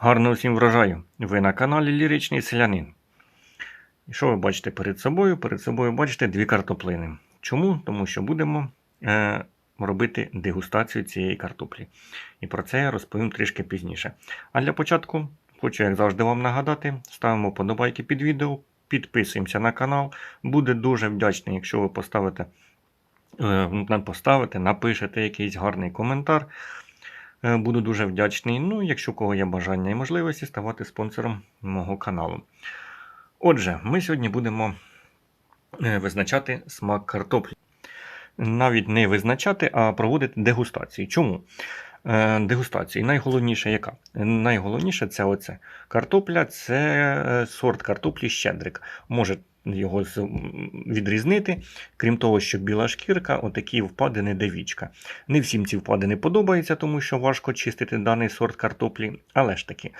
Гарного всім врожаю! Ви на каналі Ліричний Селянин. І що ви бачите перед собою? Перед собою бачите дві картоплини. Чому? Тому що будемо е, робити дегустацію цієї картоплі. І про це я розповім трішки пізніше. А для початку хочу, як завжди, вам нагадати: ставимо подобайки під відео, підписуємося на канал. Буде дуже вдячний, якщо ви поставите, е, поставите, напишете якийсь гарний коментар. Е, Буду дуже вдячний. Ну, якщо у кого є бажання і можливості, ставати спонсором мого каналу. Отже, ми сьогодні будемо е, визначати смак картоплі. Навіть не визначати, а проводити дегустації. Чому? Е, Дегустації. Найголовніше яка? Найголовніше це оце. Картопля це сорт картоплі щедрик. Може його відрізнити. Крім того, що біла шкірка, отакі впадини девічка. Не всім ці впадини подобаються, тому що важко чистити даний сорт картоплі, але ж таки.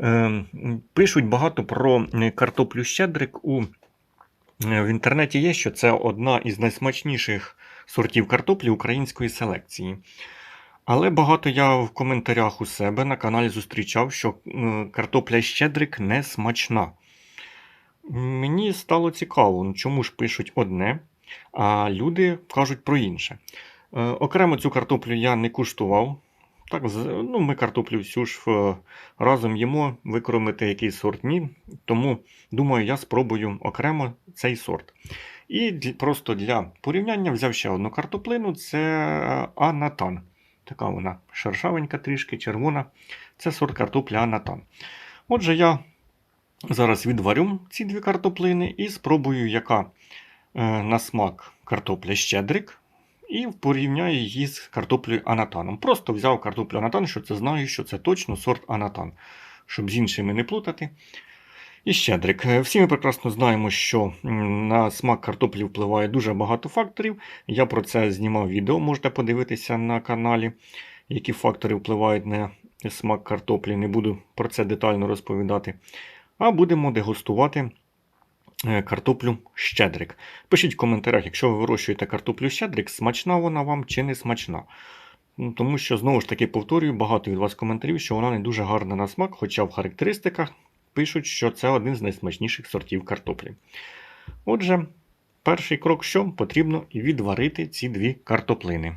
Е, пишуть багато про картоплю щедрик. У, е, в інтернеті є, що це одна із найсмачніших сортів картоплі української селекції. Але багато я в коментарях у себе на каналі зустрічав, що е, картопля щедрик не смачна. Мені стало цікаво, ну, чому ж пишуть одне, а люди кажуть про інше. Е, Окремо цю картоплю я не куштував. Так, ну, ми картоплю всю ж е, разом їмо, викоримити який сорт ні. Тому думаю, я спробую окремо цей сорт. І просто для порівняння взяв ще одну картоплину це е, Анатан. Така вона шершавенька трішки, червона. Це сорт картопля Анатан. Отже, я зараз відварю ці дві картоплини і спробую, яка е, на смак картопля щедрик, і порівняю її з картоплею Анатаном. Просто взяв картоплю Анатан, що це знаю, що це точно сорт Анатан, щоб з іншими не плутати. І щедрик. Е, Всі ми прекрасно знаємо, що на смак картоплі впливає дуже багато факторів. Я про це знімав відео, можете подивитися на каналі, які фактори впливають на смак картоплі. Не буду про це детально розповідати. А будемо дегустувати е, картоплю щедрик. Пишіть в коментарях, якщо ви вирощуєте картоплю щедрик, смачна вона вам чи не смачна. Ну, Тому що, знову ж таки, повторюю, багато від вас коментарів, що вона не дуже гарна на смак, хоча в характеристиках пишуть, що це один з найсмачніших сортів картоплі. Отже, перший крок, що потрібно відварити ці дві картоплини.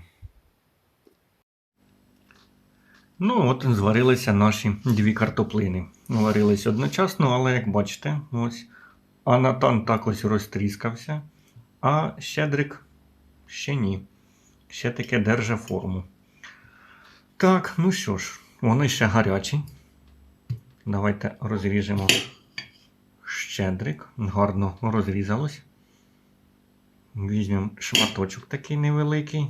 Ну, от зварилися наші дві картоплини. Варились одночасно, але як бачите, ось Анатан так ось розтріскався, а щедрик ще ні. Ще таке держа форму. Так, ну що ж, вони ще гарячі. Давайте розріжемо щедрик. Гарно розрізалось. Візьмемо шматочок такий невеликий.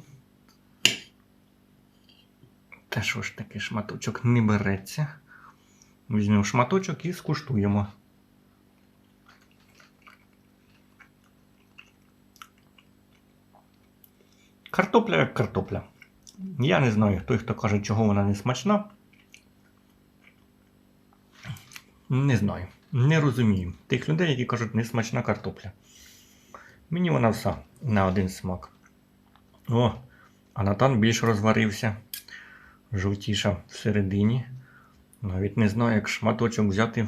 Та що ж таки шматочок не береться. Візьмемо шматочок і скуштуємо. Картопля як картопля. Я не знаю, той, хто каже, чого вона не смачна. Не знаю. Не розумію. Тих людей, які кажуть, не смачна картопля. Мені вона вся на один смак. О, а Натан більш розварився. Жовтіша всередині. Навіть не знаю, як шматочок взяти.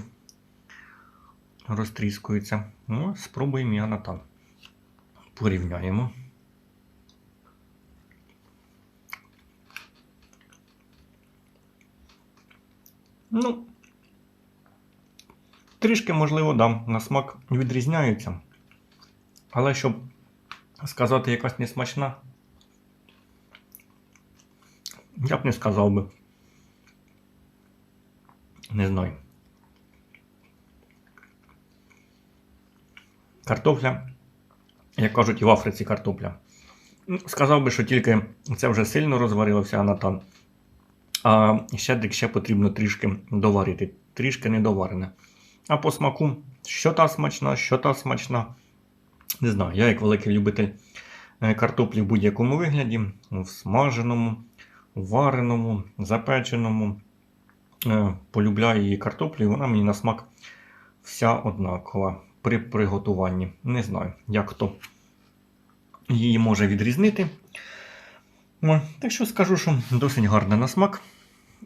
Розтріскується. Ну, спробуємо і Анатан. Порівняємо. Ну, трішки, можливо, да, на смак відрізняються. Але щоб сказати якась несмачна, я б не сказав би. Не знаю. Картопля, як кажуть, і в Африці картопля. Ну, Сказав би, що тільки це вже сильно розварилося Анатан. А щедрик ще потрібно трішки доварити. Трішки недоварене. А по смаку, що та смачна, що та смачна. Не знаю, я як великий любитель е, картоплі в будь-якому вигляді, в смаженому, вареному, запеченому. Е, Полюбляю її картоплю, і вона мені на смак вся однакова при приготуванні. Не знаю, як хто її може відрізнити. Так що скажу, що досить гарна на смак.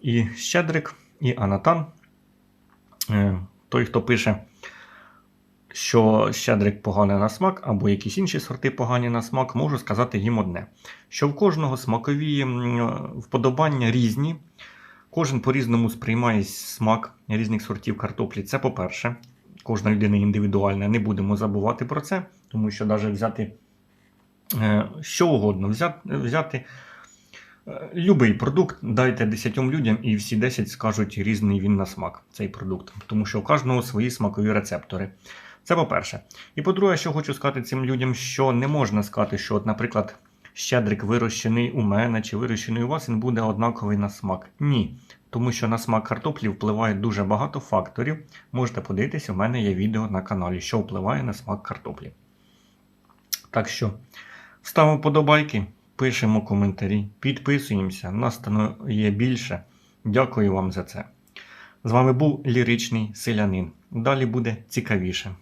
І щедрик, і анатан Е, Той, хто пише, що щедрик поганий на смак, або якісь інші сорти погані на смак, можу сказати їм одне: що в кожного смакові вподобання різні, кожен по-різному сприймає смак різних сортів картоплі. Це по-перше, кожна людина індивідуальна, не будемо забувати про це, тому що навіть взяти е, що угодно, взяти, взяти е, любий продукт, дайте 10 людям, і всі 10 скажуть різний він на смак, цей продукт, тому що у кожного свої смакові рецептори. Це по-перше. І по-друге, що хочу сказати цим людям, що не можна сказати, що, от, наприклад, щедрик вирощений у мене чи вирощений у вас, він буде однаковий на смак. Ні. Тому що на смак картоплі впливає дуже багато факторів. Можете подивитися, у мене є відео на каналі, що впливає на смак картоплі. Так що ставимо подобайки, пишемо коментарі, підписуємося, нас є більше. Дякую вам за це. З вами був ліричний селянин. Далі буде цікавіше.